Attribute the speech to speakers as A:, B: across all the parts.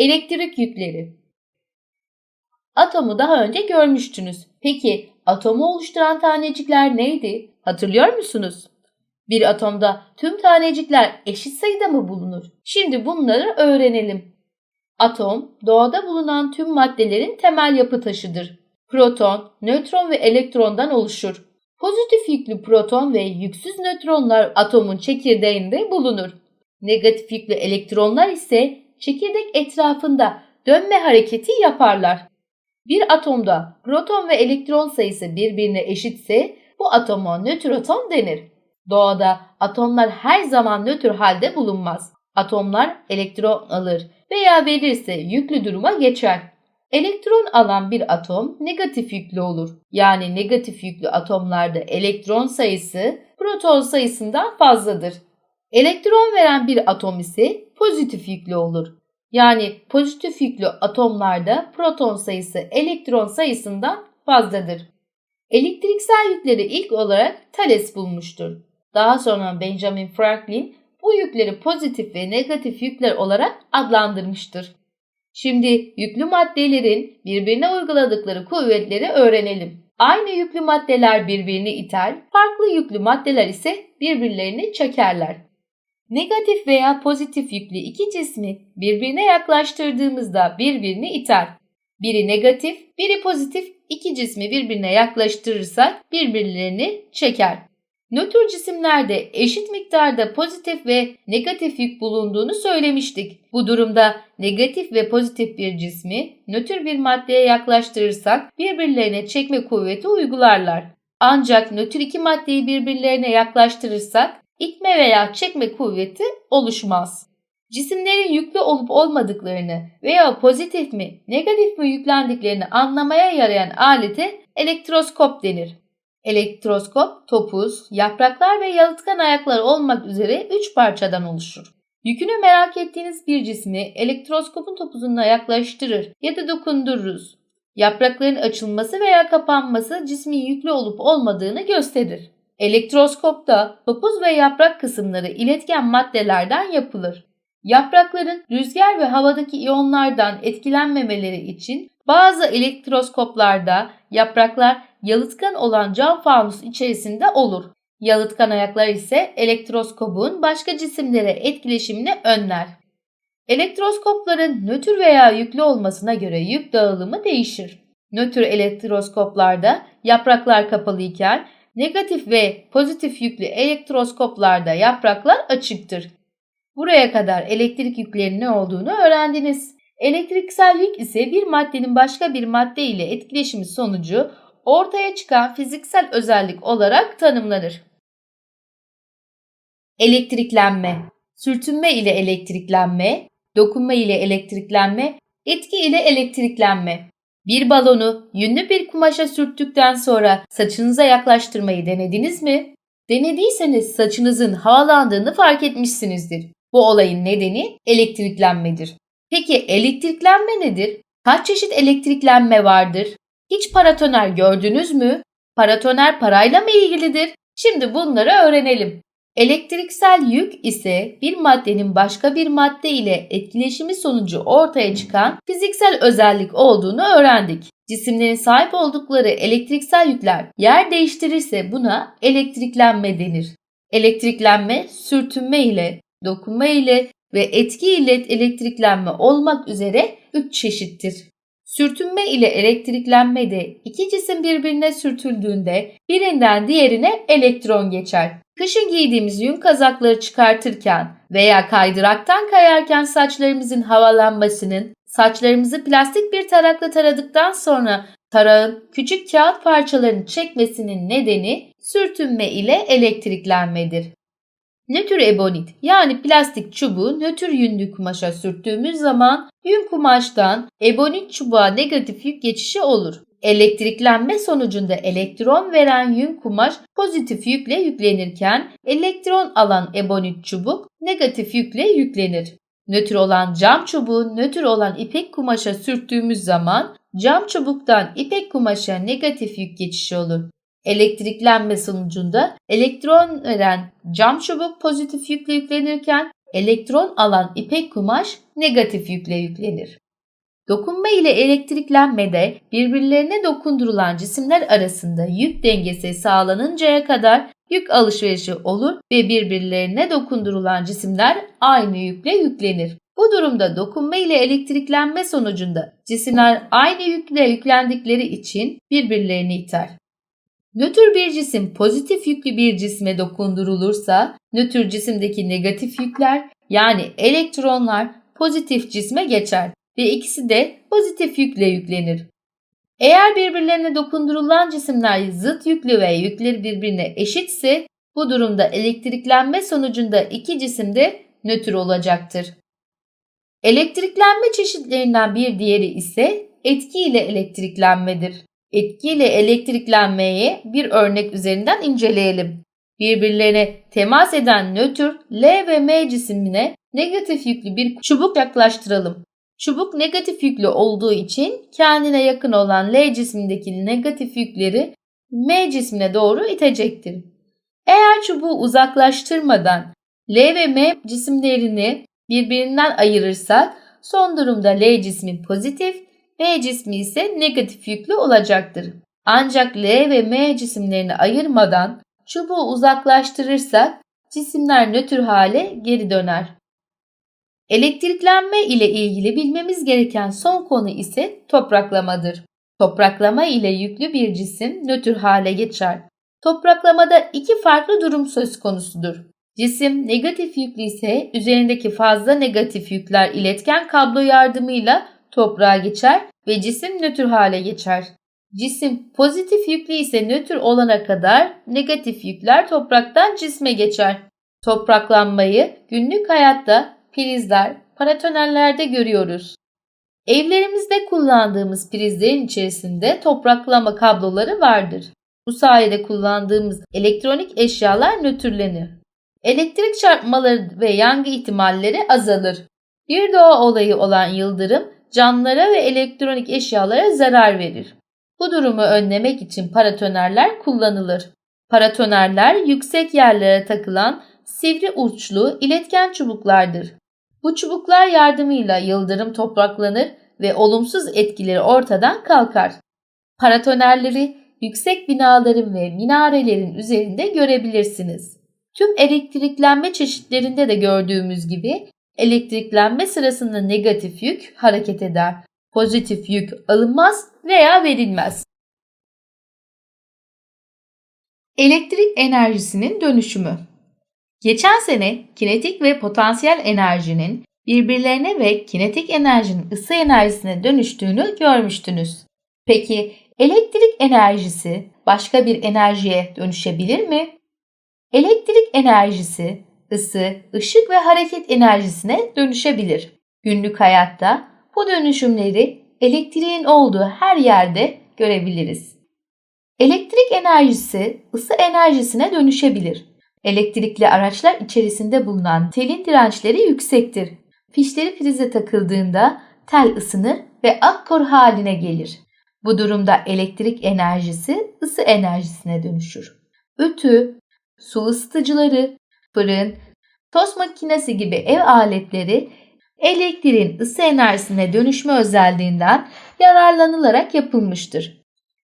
A: Elektrik yükleri. Atomu daha önce görmüştünüz. Peki atomu oluşturan tanecikler neydi? Hatırlıyor musunuz? Bir atomda tüm tanecikler eşit sayıda mı bulunur? Şimdi bunları öğrenelim. Atom, doğada bulunan tüm maddelerin temel yapı taşıdır. Proton, nötron ve elektrondan oluşur. Pozitif yüklü proton ve yüksüz nötronlar atomun çekirdeğinde bulunur. Negatif yüklü elektronlar ise çekirdek etrafında dönme hareketi yaparlar. Bir atomda proton ve elektron sayısı birbirine eşitse bu atoma nötr atom denir. Doğada atomlar her zaman nötr halde bulunmaz. Atomlar elektron alır veya verirse yüklü duruma geçer. Elektron alan bir atom negatif yüklü olur. Yani negatif yüklü atomlarda elektron sayısı proton sayısından fazladır. Elektron veren bir atom ise pozitif yüklü olur. Yani pozitif yüklü atomlarda proton sayısı elektron sayısından fazladır. Elektriksel yükleri ilk olarak Thales bulmuştur. Daha sonra Benjamin Franklin bu yükleri pozitif ve negatif yükler olarak adlandırmıştır. Şimdi yüklü maddelerin birbirine uyguladıkları kuvvetleri öğrenelim. Aynı yüklü maddeler birbirini iter, farklı yüklü maddeler ise birbirlerini çekerler. Negatif veya pozitif yüklü iki cismi birbirine yaklaştırdığımızda birbirini iter. Biri negatif, biri pozitif iki cismi birbirine yaklaştırırsak birbirlerini çeker. Nötr cisimlerde eşit miktarda pozitif ve negatif yük bulunduğunu söylemiştik. Bu durumda negatif ve pozitif bir cismi nötr bir maddeye yaklaştırırsak birbirlerine çekme kuvveti uygularlar. Ancak nötr iki maddeyi birbirlerine yaklaştırırsak itme veya çekme kuvveti oluşmaz. Cisimlerin yüklü olup olmadıklarını veya pozitif mi, negatif mi yüklendiklerini anlamaya yarayan alete elektroskop denir. Elektroskop, topuz, yapraklar ve yalıtkan ayaklar olmak üzere 3 parçadan oluşur. Yükünü merak ettiğiniz bir cismi elektroskopun topuzuna yaklaştırır ya da dokundururuz. Yaprakların açılması veya kapanması cismin yüklü olup olmadığını gösterir. Elektroskopta topuz ve yaprak kısımları iletken maddelerden yapılır. Yaprakların rüzgar ve havadaki iyonlardan etkilenmemeleri için bazı elektroskoplarda yapraklar yalıtkan olan cam fanus içerisinde olur. Yalıtkan ayaklar ise elektroskopun başka cisimlere etkileşimini önler. Elektroskopların nötr veya yüklü olmasına göre yük dağılımı değişir. Nötr elektroskoplarda yapraklar kapalı iken negatif ve pozitif yüklü elektroskoplarda yapraklar açıktır. Buraya kadar elektrik yüklerinin ne olduğunu öğrendiniz. Elektriksel yük ise bir maddenin başka bir madde ile etkileşimi sonucu ortaya çıkan fiziksel özellik olarak tanımlanır. Elektriklenme, sürtünme ile elektriklenme, dokunma ile elektriklenme, etki ile elektriklenme. Bir balonu yünlü bir kumaşa sürttükten sonra saçınıza yaklaştırmayı denediniz mi? Denediyseniz saçınızın havalandığını fark etmişsinizdir. Bu olayın nedeni elektriklenmedir. Peki elektriklenme nedir? Kaç çeşit elektriklenme vardır? Hiç paratoner gördünüz mü? Paratoner parayla mı ilgilidir? Şimdi bunları öğrenelim. Elektriksel yük ise bir maddenin başka bir madde ile etkileşimi sonucu ortaya çıkan fiziksel özellik olduğunu öğrendik. Cisimlerin sahip oldukları elektriksel yükler yer değiştirirse buna elektriklenme denir. Elektriklenme sürtünme ile, dokunma ile ve etki ile elektriklenme olmak üzere 3 çeşittir. Sürtünme ile elektriklenme de iki cisim birbirine sürtüldüğünde birinden diğerine elektron geçer. Kışın giydiğimiz yün kazakları çıkartırken veya kaydıraktan kayarken saçlarımızın havalanmasının, saçlarımızı plastik bir tarakla taradıktan sonra tarağın küçük kağıt parçalarını çekmesinin nedeni sürtünme ile elektriklenmedir. Nötr ebonit yani plastik çubuğu nötr yünlü kumaşa sürttüğümüz zaman yün kumaştan ebonit çubuğa negatif yük geçişi olur. Elektriklenme sonucunda elektron veren yün kumaş pozitif yükle yüklenirken elektron alan ebonit çubuk negatif yükle yüklenir. Nötr olan cam çubuğu nötr olan ipek kumaşa sürttüğümüz zaman cam çubuktan ipek kumaşa negatif yük geçişi olur. Elektriklenme sonucunda elektron veren cam çubuk pozitif yükle yüklenirken elektron alan ipek kumaş negatif yükle yüklenir. Dokunma ile elektriklenmede birbirlerine dokundurulan cisimler arasında yük dengesi sağlanıncaya kadar yük alışverişi olur ve birbirlerine dokundurulan cisimler aynı yükle yüklenir. Bu durumda dokunma ile elektriklenme sonucunda cisimler aynı yükle yüklendikleri için birbirlerini iter. Nötr bir cisim pozitif yüklü bir cisme dokundurulursa nötr cisimdeki negatif yükler yani elektronlar pozitif cisme geçer ve ikisi de pozitif yükle yüklenir. Eğer birbirlerine dokundurulan cisimler zıt yüklü ve yükleri birbirine eşitse bu durumda elektriklenme sonucunda iki cisim de nötr olacaktır. Elektriklenme çeşitlerinden bir diğeri ise etki ile elektriklenmedir. Etki ile elektriklenmeyi bir örnek üzerinden inceleyelim. Birbirlerine temas eden nötr L ve M cisimine negatif yüklü bir çubuk yaklaştıralım. Çubuk negatif yüklü olduğu için kendine yakın olan L cismindeki negatif yükleri M cismine doğru itecektir. Eğer çubuğu uzaklaştırmadan L ve M cisimlerini birbirinden ayırırsak son durumda L cismi pozitif, M cismi ise negatif yüklü olacaktır. Ancak L ve M cisimlerini ayırmadan çubuğu uzaklaştırırsak cisimler nötr hale geri döner. Elektriklenme ile ilgili bilmemiz gereken son konu ise topraklamadır. Topraklama ile yüklü bir cisim nötr hale geçer. Topraklamada iki farklı durum söz konusudur. Cisim negatif yüklü ise üzerindeki fazla negatif yükler iletken kablo yardımıyla toprağa geçer ve cisim nötr hale geçer. Cisim pozitif yüklü ise nötr olana kadar negatif yükler topraktan cisme geçer. Topraklanmayı günlük hayatta prizler, paratonellerde görüyoruz. Evlerimizde kullandığımız prizlerin içerisinde topraklama kabloları vardır. Bu sayede kullandığımız elektronik eşyalar nötrlenir. Elektrik çarpmaları ve yangı ihtimalleri azalır. Bir doğa olayı olan yıldırım canlılara ve elektronik eşyalara zarar verir. Bu durumu önlemek için paratonerler kullanılır. Paratonerler yüksek yerlere takılan sivri uçlu iletken çubuklardır. Bu çubuklar yardımıyla yıldırım topraklanır ve olumsuz etkileri ortadan kalkar. Paratonerleri yüksek binaların ve minarelerin üzerinde görebilirsiniz. Tüm elektriklenme çeşitlerinde de gördüğümüz gibi elektriklenme sırasında negatif yük hareket eder. Pozitif yük alınmaz veya verilmez. Elektrik enerjisinin dönüşümü Geçen sene kinetik ve potansiyel enerjinin birbirlerine ve kinetik enerjinin ısı enerjisine dönüştüğünü görmüştünüz. Peki elektrik enerjisi başka bir enerjiye dönüşebilir mi? Elektrik enerjisi ısı, ışık ve hareket enerjisine dönüşebilir. Günlük hayatta bu dönüşümleri elektriğin olduğu her yerde görebiliriz. Elektrik enerjisi ısı enerjisine dönüşebilir. Elektrikli araçlar içerisinde bulunan telin dirençleri yüksektir. Fişleri prize takıldığında tel ısınır ve akkor haline gelir. Bu durumda elektrik enerjisi ısı enerjisine dönüşür. Ütü, su ısıtıcıları, fırın, tost makinesi gibi ev aletleri elektriğin ısı enerjisine dönüşme özelliğinden yararlanılarak yapılmıştır.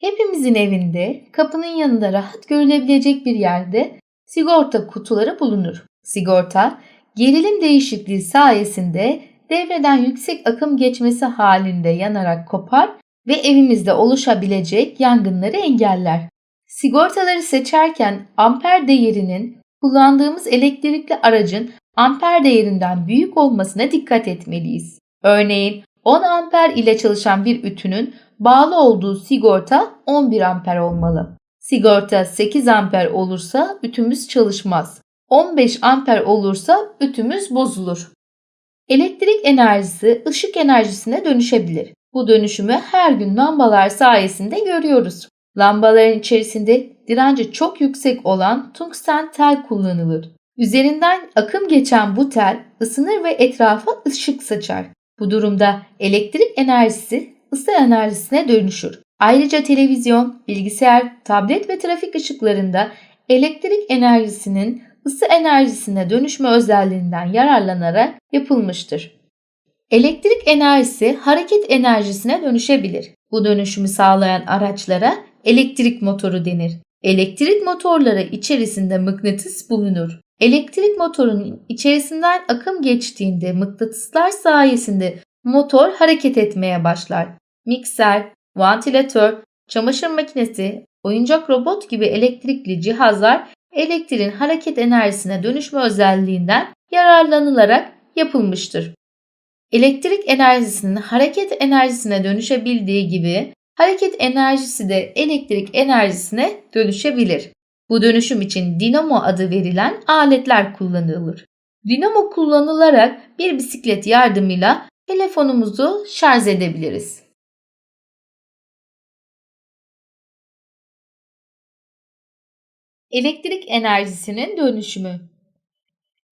A: Hepimizin evinde kapının yanında rahat görülebilecek bir yerde sigorta kutuları bulunur. Sigorta, gerilim değişikliği sayesinde devreden yüksek akım geçmesi halinde yanarak kopar ve evimizde oluşabilecek yangınları engeller. Sigortaları seçerken amper değerinin kullandığımız elektrikli aracın amper değerinden büyük olmasına dikkat etmeliyiz. Örneğin 10 amper ile çalışan bir ütünün bağlı olduğu sigorta 11 amper olmalı. Sigorta 8 amper olursa ütümüz çalışmaz. 15 amper olursa ütümüz bozulur. Elektrik enerjisi ışık enerjisine dönüşebilir. Bu dönüşümü her gün lambalar sayesinde görüyoruz. Lambaların içerisinde direnci çok yüksek olan tungsten tel kullanılır. Üzerinden akım geçen bu tel ısınır ve etrafa ışık saçar. Bu durumda elektrik enerjisi ısı enerjisine dönüşür. Ayrıca televizyon, bilgisayar, tablet ve trafik ışıklarında elektrik enerjisinin ısı enerjisine dönüşme özelliğinden yararlanarak yapılmıştır. Elektrik enerjisi hareket enerjisine dönüşebilir. Bu dönüşümü sağlayan araçlara elektrik motoru denir. Elektrik motorları içerisinde mıknatıs bulunur. Elektrik motorunun içerisinden akım geçtiğinde mıknatıslar sayesinde motor hareket etmeye başlar. Mikser, vantilatör, çamaşır makinesi, oyuncak robot gibi elektrikli cihazlar elektriğin hareket enerjisine dönüşme özelliğinden yararlanılarak yapılmıştır. Elektrik enerjisinin hareket enerjisine dönüşebildiği gibi hareket enerjisi de elektrik enerjisine dönüşebilir. Bu dönüşüm için dinamo adı verilen aletler kullanılır. Dinamo kullanılarak bir bisiklet yardımıyla telefonumuzu şarj edebiliriz. Elektrik enerjisinin dönüşümü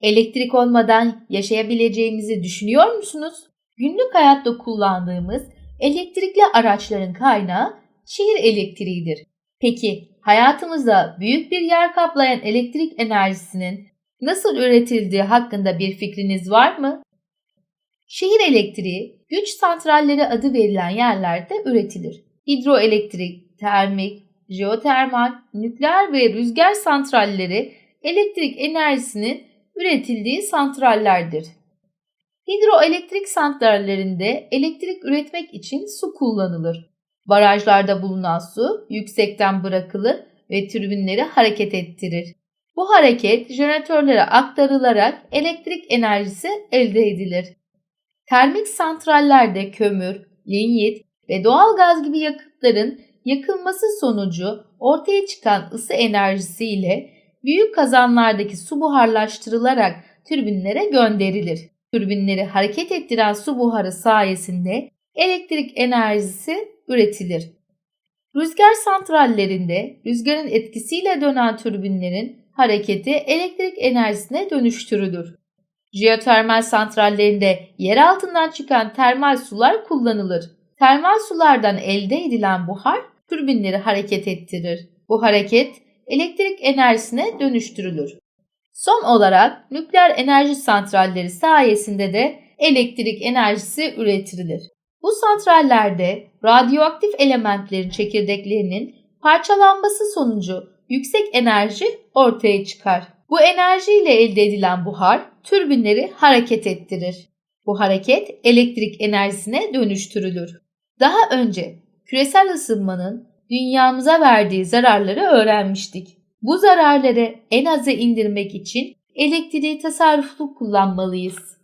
A: Elektrik olmadan yaşayabileceğimizi düşünüyor musunuz? Günlük hayatta kullandığımız elektrikli araçların kaynağı şehir elektriğidir. Peki hayatımızda büyük bir yer kaplayan elektrik enerjisinin nasıl üretildiği hakkında bir fikriniz var mı? Şehir elektriği güç santralleri adı verilen yerlerde üretilir. Hidroelektrik, termik, jeotermal, nükleer ve rüzgar santralleri elektrik enerjisinin üretildiği santrallerdir. Hidroelektrik santrallerinde elektrik üretmek için su kullanılır. Barajlarda bulunan su yüksekten bırakılır ve türbinleri hareket ettirir. Bu hareket jeneratörlere aktarılarak elektrik enerjisi elde edilir. Termik santrallerde kömür, linyit ve doğal gaz gibi yakıtların yakılması sonucu ortaya çıkan ısı enerjisiyle büyük kazanlardaki su buharlaştırılarak türbinlere gönderilir. Türbinleri hareket ettiren su buharı sayesinde elektrik enerjisi üretilir. Rüzgar santrallerinde rüzgarın etkisiyle dönen türbinlerin hareketi elektrik enerjisine dönüştürülür. Jeotermal santrallerinde yer altından çıkan termal sular kullanılır. Termal sulardan elde edilen buhar türbinleri hareket ettirir. Bu hareket elektrik enerjisine dönüştürülür. Son olarak nükleer enerji santralleri sayesinde de elektrik enerjisi üretilir. Bu santrallerde radyoaktif elementlerin çekirdeklerinin parçalanması sonucu yüksek enerji ortaya çıkar. Bu enerjiyle elde edilen buhar türbinleri hareket ettirir. Bu hareket elektrik enerjisine dönüştürülür. Daha önce küresel ısınmanın dünyamıza verdiği zararları öğrenmiştik. Bu zararları en aza indirmek için elektriği tasarruflu kullanmalıyız.